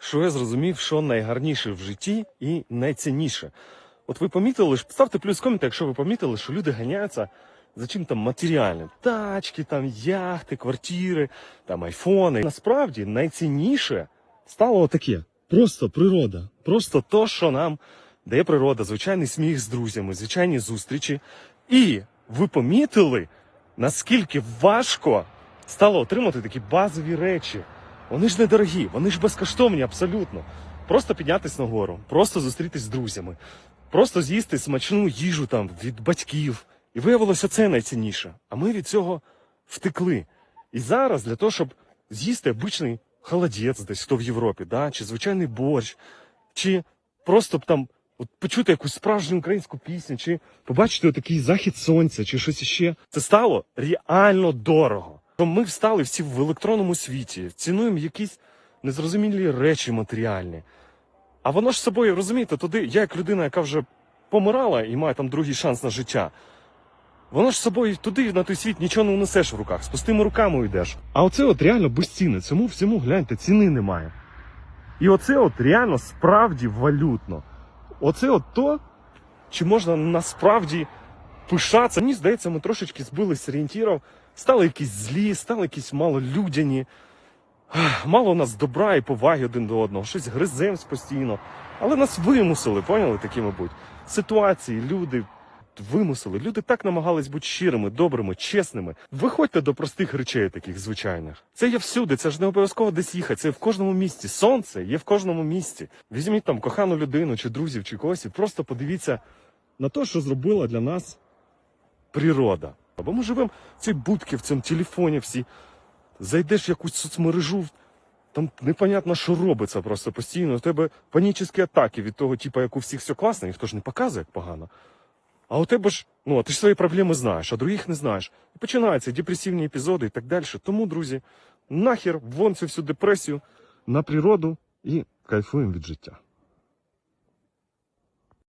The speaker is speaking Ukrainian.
що я зрозумів, що найгарніше в житті і найцінніше. От ви помітили, ставте плюс в коменти, якщо ви помітили, що люди ганяються за чим там матеріальним. Тачки, там, яхти, квартири, там айфони. Насправді найцінніше стало таке. Просто природа. Просто то, що нам дає природа, звичайний сміх з друзями, звичайні зустрічі. І ви помітили, наскільки важко стало отримати такі базові речі. Вони ж недорогі, вони ж безкоштовні абсолютно. Просто піднятись на гору, просто зустрітись з друзями, просто з'їсти смачну їжу там від батьків. І виявилося це найцінніше. А ми від цього втекли. І зараз для того, щоб з'їсти обичний холодець десь хто в Європі, да? чи звичайний борщ, чи просто б там от почути якусь справжню українську пісню, чи побачити такий захід сонця, чи щось іще. Це стало реально дорого. То ми встали всі в електронному світі, цінуємо якісь незрозумілі речі матеріальні. А воно ж собою, розумієте, туди, я як людина, яка вже помирала і має там другий шанс на життя. Воно ж собою туди, на той світ, нічого не унесеш в руках, з пустими руками йдеш. А оце от реально безцінне. Цьому всьому гляньте, ціни немає. І оце от реально справді валютно. Оце от то, чи можна насправді пишатися. Мені здається, ми трошечки збились з орієнтірів, стали якісь злі, стали якісь малолюдяні. Мало у нас добра і поваги один до одного, щось гриземось постійно. Але нас вимусили, поняли такі, мабуть. Ситуації, люди вимусили. Люди так намагались бути щирими, добрими, чесними. Виходьте до простих речей, таких звичайних. Це є всюди, це ж не обов'язково десь їхати. Це в кожному місті. Сонце є в кожному місті. Візьміть там кохану людину, чи друзів, чи когось, і просто подивіться на те, що зробила для нас природа. Бо ми живемо в цій будці, в цьому телефоні всі. Зайдеш в якусь соцмережу, там непонятно, що робиться просто постійно. У тебе панічні атаки від того, типу, як у всіх все класно, ніхто ж не показує, як погано. А у тебе ж, ну, ти ж свої проблеми знаєш, а других не знаєш. І починаються депресивні епізоди і так далі. Тому, друзі, нахер вон цю всю депресію на природу і кайфуємо від життя.